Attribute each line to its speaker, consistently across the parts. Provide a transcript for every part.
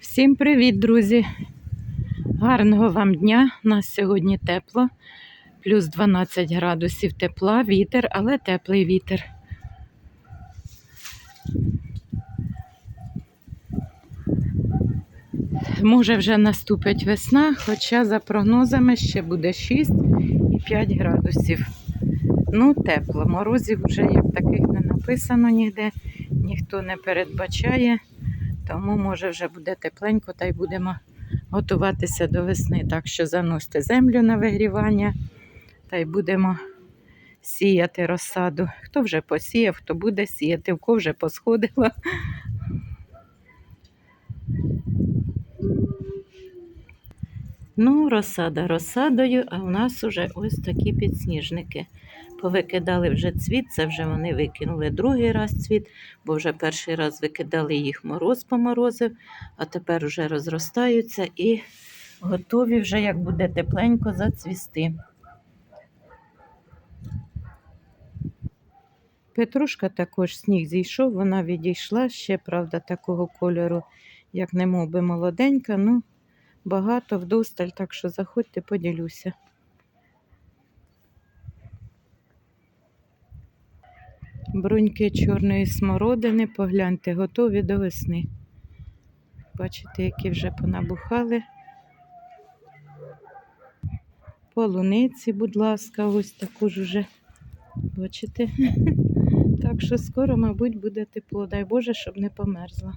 Speaker 1: Всім привіт, друзі! Гарного вам дня! У нас сьогодні тепло, плюс 12 градусів тепла, вітер, але теплий вітер. Може вже наступить весна, хоча за прогнозами ще буде 6 і 5 градусів. Ну, тепло. Морозів вже як таких не написано ніде, ніхто не передбачає. Тому може вже буде тепленько та й будемо готуватися до весни. Так що заносьте землю на вигрівання та й будемо сіяти розсаду. Хто вже посіяв, хто буде сіяти, в кого вже посходило. Ну, розсада розсадою, а у нас уже ось такі підсніжники. Повикидали вже цвіт, це вже вони викинули другий раз цвіт, бо вже перший раз викидали їх мороз поморозив, а тепер вже розростаються і готові вже, як буде тепленько, зацвісти. Петрушка також сніг зійшов, вона відійшла ще, правда, такого кольору, як не мов би молоденька, ну багато вдосталь, так що заходьте, поділюся. Бруньки чорної смородини, погляньте, готові до весни. Бачите, які вже понабухали. Полуниці, будь ласка, ось також уже. Бачите? Так що скоро, мабуть, буде тепло. Дай Боже, щоб не померзла.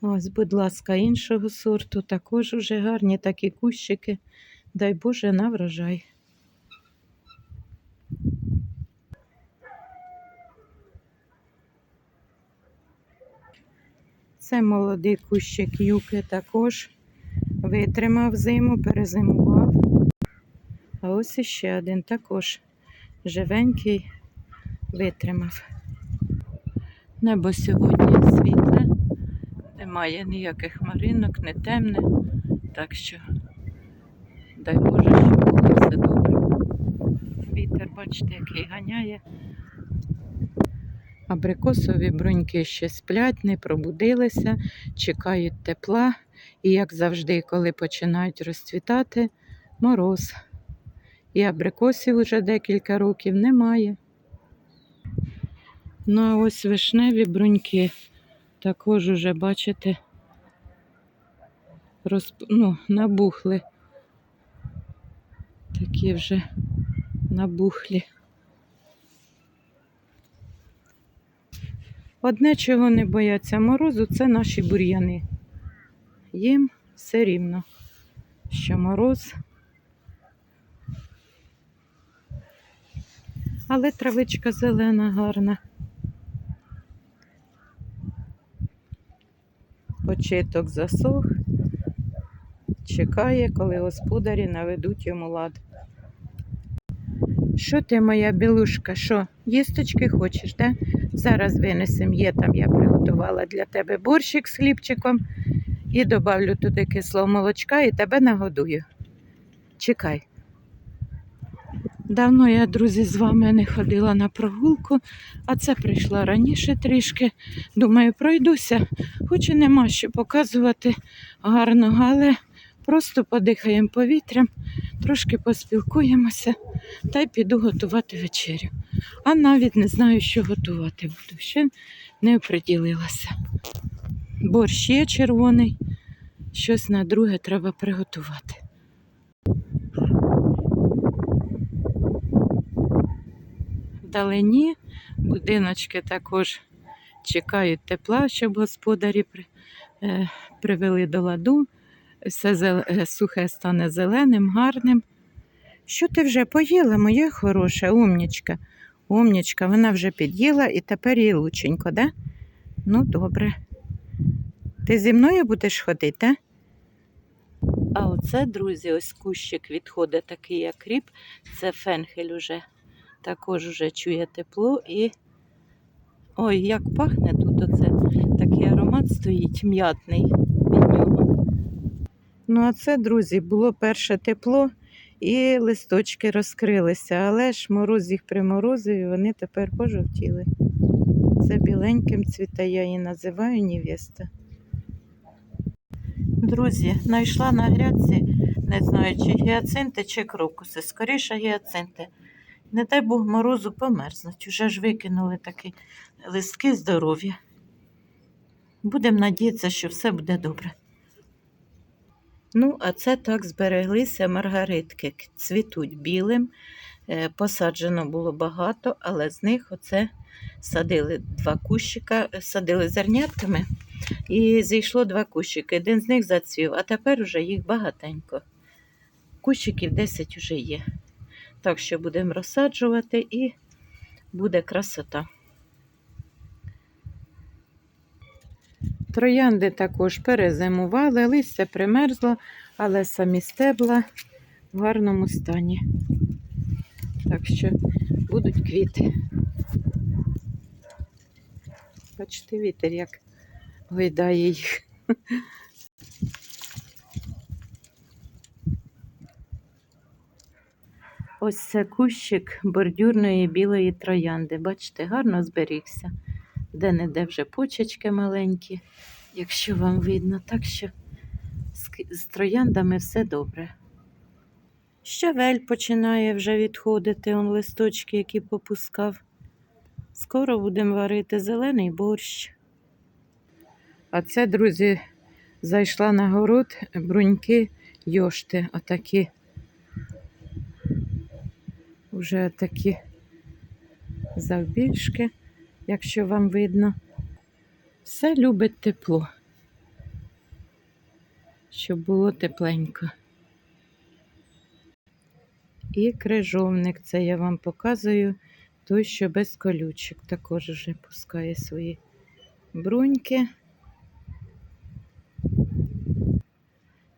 Speaker 1: Ось, будь ласка, іншого сорту. Також уже гарні такі кущики. Дай Боже на врожай. Це молодий кущик юки також витримав зиму, перезимував. А ось іще один також живенький витримав. Небо сьогодні світле, немає ніяких хмаринок, не темне, так що дай Боже, щоб було все добре. Вітер, бачите, який ганяє. Абрикосові бруньки ще сплять, не пробудилися, чекають тепла. І, як завжди, коли починають розцвітати, мороз. І абрикосів вже декілька років немає. Ну, а ось вишневі бруньки також уже, бачите, розп... ну, набухли. Такі вже набухлі. Одне, чого не бояться морозу, це наші бур'яни. Їм все рівно, що мороз. Але травичка зелена, гарна. Початок засох, чекає, коли господарі наведуть йому лад. Що ти, моя білушка, що, їсточки хочеш, да? Зараз винесем, є там, я приготувала для тебе борщик з хлібчиком і добавлю туди кислого молочка і тебе нагодую. Чекай. Давно я, друзі, з вами не ходила на прогулку, а це прийшла раніше трішки. Думаю, пройдуся, хоч і нема що показувати гарного, але просто подихаємо повітрям, трошки поспілкуємося та й піду готувати вечерю. А навіть не знаю, що готувати буду. Ще не оприділилася. Борщ є червоний, щось на друге треба приготувати. Вдалині будиночки також чекають тепла, щоб господарі е, привели до ладу. Все е, сухе стане зеленим, гарним. Що ти вже поїла, моя хороша умнічка? Умнічка, вона вже під'їла і тепер їй лученько, да? Ну, добре. Ти зі мною будеш ходити, а? А оце, друзі, ось кущик відходить такий, як ріб. Це фенхель уже. Також уже чує тепло і. Ой, як пахне тут оце. Такий аромат стоїть м'ятний. Ну, а це, друзі, було перше тепло і листочки розкрилися, але ж мороз їх приморозив і вони тепер пожовтіли. Це біленьким цвіте, я її називаю невеста. Друзі, знайшла на грядці, не знаю, чи гіацинти, чи крокуси. Скоріше гіацинти. Не дай Бог морозу померзнуть. Уже ж викинули такі листки здоров'я. Будемо надіятися, що все буде добре. Ну, а це так збереглися маргаритки. Цвітуть білим. Е, Посаджено було багато, але з них оце садили два кущика, е, садили зернятками. І зійшло два кущики. Один з них зацвів, а тепер уже їх багатенько. Кущиків 10 вже є. Так що будемо розсаджувати і буде красота. Троянди також перезимували, листя примерзло, але самі стебла в гарному стані. Так що будуть квіти. Бачите, вітер як гойдає їх. Ось це кущик бордюрної білої троянди. Бачите, гарно зберігся. Де-не-де вже почечки маленькі, якщо вам видно. Так що з, трояндами все добре. Щавель починає вже відходити, он листочки, які попускав. Скоро будемо варити зелений борщ. А це, друзі, зайшла на город бруньки йошти, отакі. Уже такі завбільшки, якщо вам видно. Все любить тепло, щоб було тепленько. І крижовник, це я вам показую, той, що без колючок, також вже пускає свої бруньки.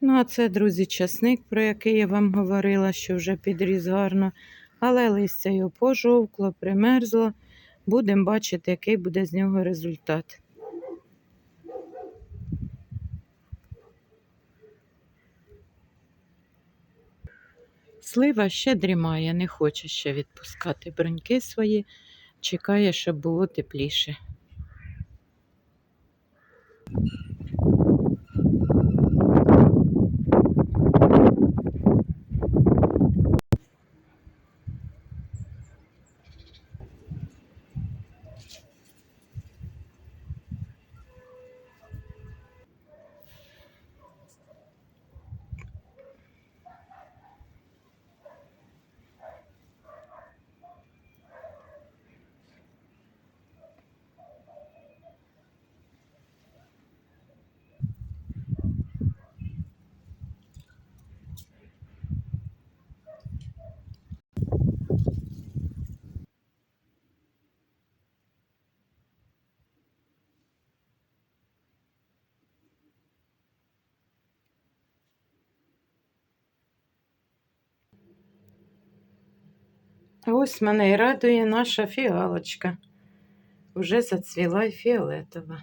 Speaker 1: Ну, а це, друзі, часник, про який я вам говорила, що вже підріс гарно, але листя його пожовкло, примерзло. Будемо бачити, який буде з нього результат. Слива ще дрімає, не хоче ще відпускати броньки свої, чекає, щоб було тепліше. А ось мене і радує наша фіалочка. Уже зацвіла й фіолетова.